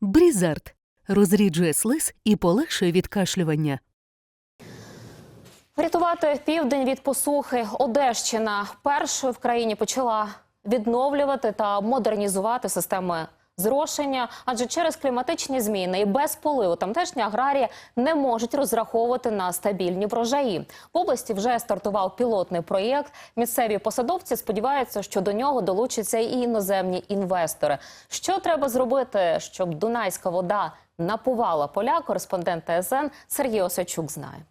Брізард розріджує слиз і полегшує відкашлювання. Рятувати південь від посухи Одещина першою в країні почала відновлювати та модернізувати системи зрошення, адже через кліматичні зміни і без поливу тамтешні аграрії не можуть розраховувати на стабільні врожаї. В області вже стартував пілотний проєкт. Місцеві посадовці сподіваються, що до нього долучаться і іноземні інвестори. Що треба зробити, щоб дунайська вода напувала поля? Кореспондент ТСН Сергій Осачук знає.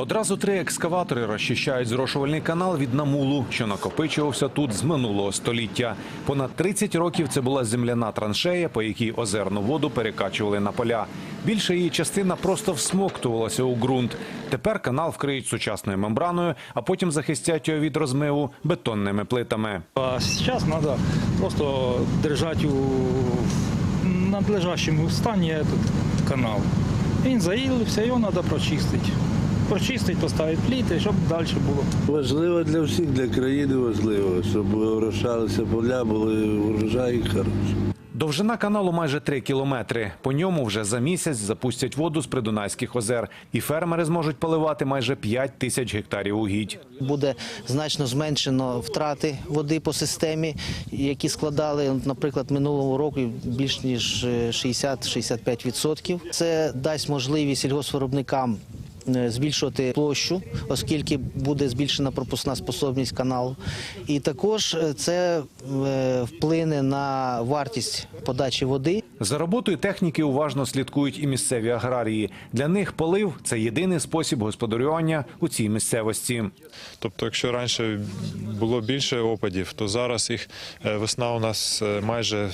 Одразу три екскаватори розчищають зрошувальний канал від намулу, що накопичувався тут з минулого століття. Понад 30 років це була земляна траншея, по якій озерну воду перекачували на поля. Більша її частина просто всмоктувалася у ґрунт. Тепер канал вкриють сучасною мембраною, а потім захистять його від розмиву бетонними плитами. А сейчас надо просто держать у надлежащому стані этот канал. Він заїлився, його треба прочистити. Прочистити, поставити пліти, щоб далі було. Важливо для всіх, для країни важливо, щоб врощалися поля, були урожаї хороші. Довжина каналу майже 3 кілометри. По ньому вже за місяць запустять воду з придунайських озер, і фермери зможуть поливати майже 5 тисяч гектарів угідь. буде значно зменшено втрати води по системі, які складали, наприклад, минулого року більш ніж е, 60-65%. Це дасть можливість сільгоспвиробникам е, збільшувати площу, оскільки буде збільшена пропускна способність каналу. І також е, це е, вплине на вартість подачі води. За роботою техніки уважно слідкують і місцеві аграрії. Для них полив це єдиний спосіб господарювання у цій місцевості. Тобто, якщо раніше було більше опадів, то зараз їх е, весна у нас е, майже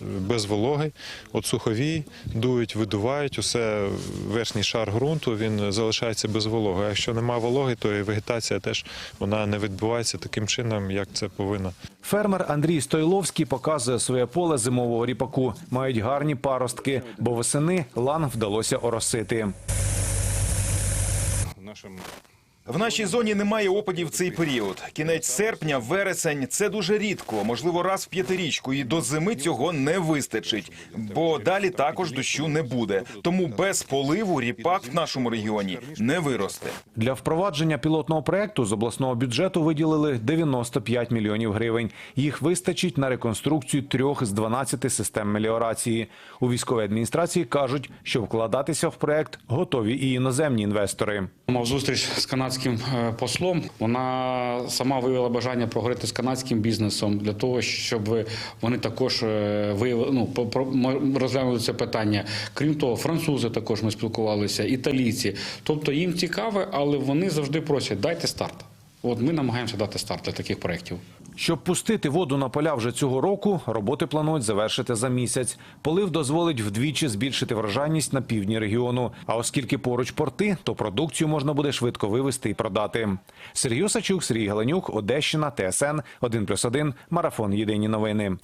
без вологи, от суховій, дують, видувають, усе верхній шар ґрунту він залишається без вологи. А якщо немає вологи, то і вегетація теж вона не відбувається таким чином, як це повинно. Фермер Андрій Стойловський показує своє поле зимового ріпаку. Мають гарні паростки, бо восени лан вдалося оросити. В нашій зоні немає опадів в цей період. Кінець серпня, вересень це дуже рідко, можливо, раз в п'ятирічку, і до зими цього не вистачить, бо далі також дощу не буде. Тому без поливу ріпак в нашому регіоні не виросте. Для впровадження пілотного проекту з обласного бюджету виділили 95 мільйонів гривень. Їх вистачить на реконструкцію трьох з 12 систем меліорації. У військовій адміністрації кажуть, що вкладатися в проект готові і іноземні інвестори. Мав зустріч з канадським е, послом. Вона сама виявила бажання поговорити з канадським бізнесом для того, щоб вони також е, виявили ну розглянули це питання. Крім того, французи також ми спілкувалися, італійці. Тобто їм цікаве, але вони завжди просять дайте старт. От ми намагаємося дати старт для таких проєктів. Щоб пустити воду на поля вже цього року, роботи планують завершити за місяць. Полив дозволить вдвічі збільшити врожайність на півдні регіону. А оскільки поруч порти, то продукцію можна буде швидко вивезти і продати. Сергій Осачук, Сергій Галенюк, Одещина, ТСН 1+,1, Марафон. Єдині новини.